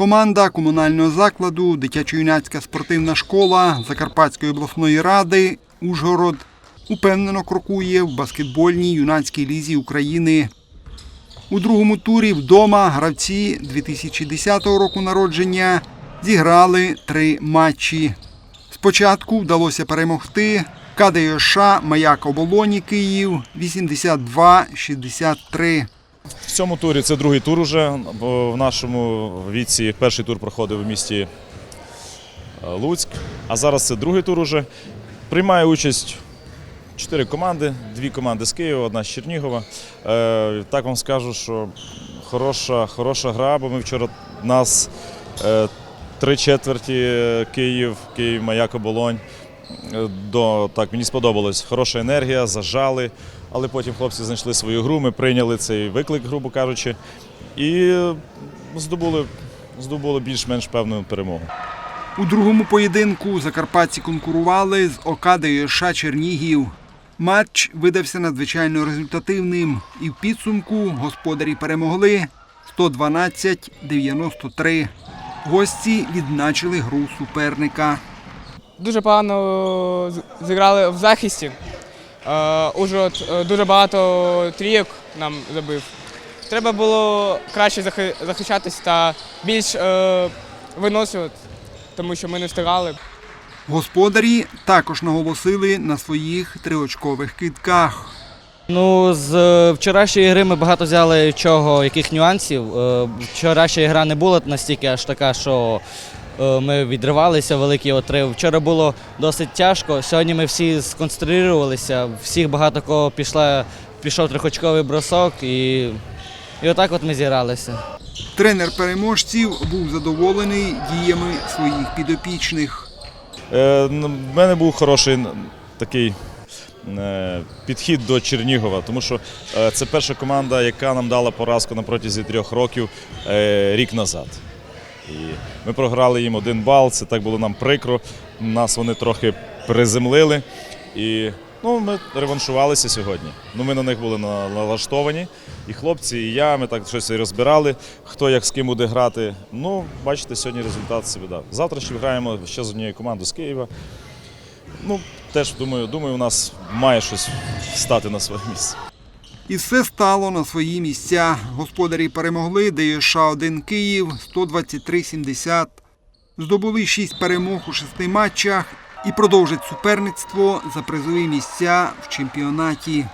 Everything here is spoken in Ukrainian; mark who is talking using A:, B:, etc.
A: Команда комунального закладу дитячо-юнацька спортивна школа Закарпатської обласної ради Ужгород упевнено крокує в баскетбольній юнацькій лізі України. У другому турі вдома гравці 2010 року народження зіграли три матчі. Спочатку вдалося перемогти КДЮШ Маяк Оболоні Київ 82-63.
B: Цьому турі це другий тур уже. В нашому віці перший тур проходив в місті е, Луцьк, а зараз це другий тур уже. Приймає участь чотири команди, дві команди з Києва, одна з Чернігова. Е, Так вам скажу, що хороша, хороша гра, бо ми вчора нас е, три четверті Київ, Київ, Маяк Оболонь. До, так, мені сподобалось. Хороша енергія, зажали, але потім хлопці знайшли свою гру, ми прийняли цей виклик, грубо кажучи, і здобули, здобули більш-менш певну перемогу.
A: У другому поєдинку закарпатці конкурували з ОК ДЮШ Чернігів. Матч видався надзвичайно результативним, і в підсумку господарі перемогли 112-93. Гості відзначили гру суперника.
C: Дуже погано зіграли в захисті. Е, Ужгород е, дуже багато трійок нам забив. Треба було краще захи- захищатись та більш е, виносувати, тому що ми не встигали.
A: Господарі також наголосили на своїх триочкових китках.
D: Ну, з е, вчорашньої гри ми багато взяли чого, яких нюансів. Е, Вчорашня гра не була настільки аж така, що е, ми відривалися великий отрив. Вчора було досить тяжко. Сьогодні ми всі сконцентрувалися, всіх багато кого пішла, пішов трьохочковий бросок і, і отак от ми зігралися.
A: Тренер переможців був задоволений діями своїх підопічних.
B: Е, ну, В мене був хороший такий е, підхід до Чернігова, тому що е, це перша команда, яка нам дала поразку на протязі трьох років е, рік назад. І ми програли їм один бал, це так було нам прикро. Нас вони трохи приземлили. І ну, ми реваншувалися сьогодні. Ну, ми на них були налаштовані. І хлопці, і я, ми так щось розбирали, хто як з ким буде грати. Ну, бачите, сьогодні результат себе дав. Завтра ще граємо ще з однією командою з Києва. Ну, теж думаю, думаю, у нас має щось стати на своє місце.
A: І все стало на свої місця. Господарі перемогли ДЮШ 1 Київ 123-70. Здобули 6 перемог у шести матчах і продовжать суперництво за призові місця в чемпіонаті.